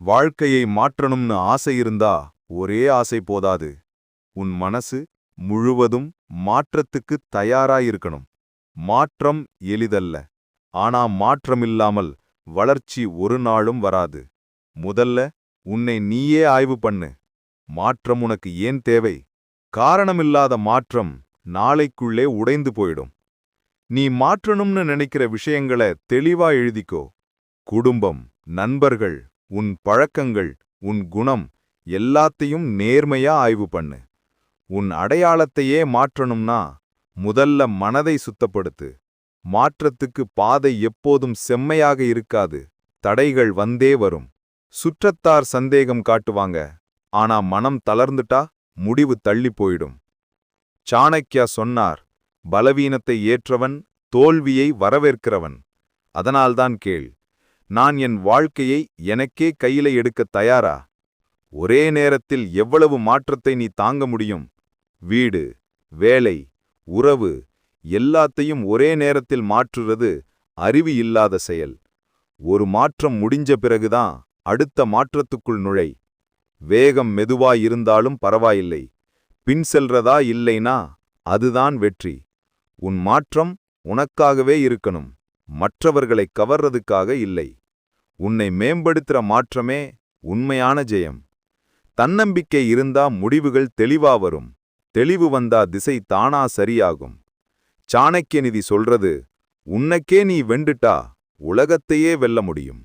வாழ்க்கையை மாற்றணும்னு ஆசை இருந்தா ஒரே ஆசை போதாது. உன் மனசு முழுவதும் மாற்றத்துக்கு தயாராயிருக்கணும். மாற்றம் எளிதல்ல. ஆனா மாற்றமில்லாமல் வளர்ச்சி ஒரு நாளும் வராது. முதல்ல உன்னை நீயே ஆய்வு பண்ணு. மாற்றம் உனக்கு ஏன் தேவை? காரணமில்லாத மாற்றம் நாளைக்குள்ளே உடைந்து போயிடும். நீ மாற்றணும்னு நினைக்கிற விஷயங்கள தெளிவா எழுதிக்கோ. குடும்பம் நண்பர்கள் உன் பழக்கங்கள் உன் குணம் எல்லாத்தையும் நேர்மையா ஆய்வு பண்ணு. உன் அடையாளத்தையே மாற்றணும்னா முதல்ல மனதை சுத்தப்படுத்து. மாற்றத்துக்கு பாதை எப்போதும் செம்மையாக இருக்காது தடைகள் வந்தே வரும். சுற்றத்தார் சந்தேகம் காட்டுவாங்க ஆனா மனம் தளர்ந்துட்டா முடிவு தள்ளி போயிடும். சாணக்கியா சொன்னார் பலவீனத்தை ஏற்றவன் தோல்வியை வரவேற்கிறவன். அதனால்தான் கேள் நான் என் வாழ்க்கையை எனக்கே கையில எடுக்கத் தயாரா? ஒரே நேரத்தில் எவ்வளவு மாற்றத்தை நீ தாங்க முடியும்? வீடு வேலை உறவு எல்லாத்தையும் ஒரே நேரத்தில் மாற்றுறது அறிவு இல்லாத செயல். ஒரு மாற்றம் முடிஞ்ச பிறகுதான் அடுத்த மாற்றத்துக்குள் நுழை. வேகம் மெதுவாயிருந்தாலும் பரவாயில்லை. பின் செல்றதா இல்லைனா அதுதான் வெற்றி. உன் மாற்றம் உனக்காகவே இருக்கணும். மற்றவர்களை கவர்றதுக்காக இல்லை. உன்னை மேம்படுத்துற மாற்றமே உண்மையான ஜெயம். தன்னம்பிக்கை இருந்தா முடிவுகள் தெளிவா வரும். தெளிவு வந்தா திசை தானா சரியாகும். சாணக்கியநிதி சொல்றது உன்னக்கே நீ வெண்டுட்டா உலகத்தையே வெல்ல முடியும்.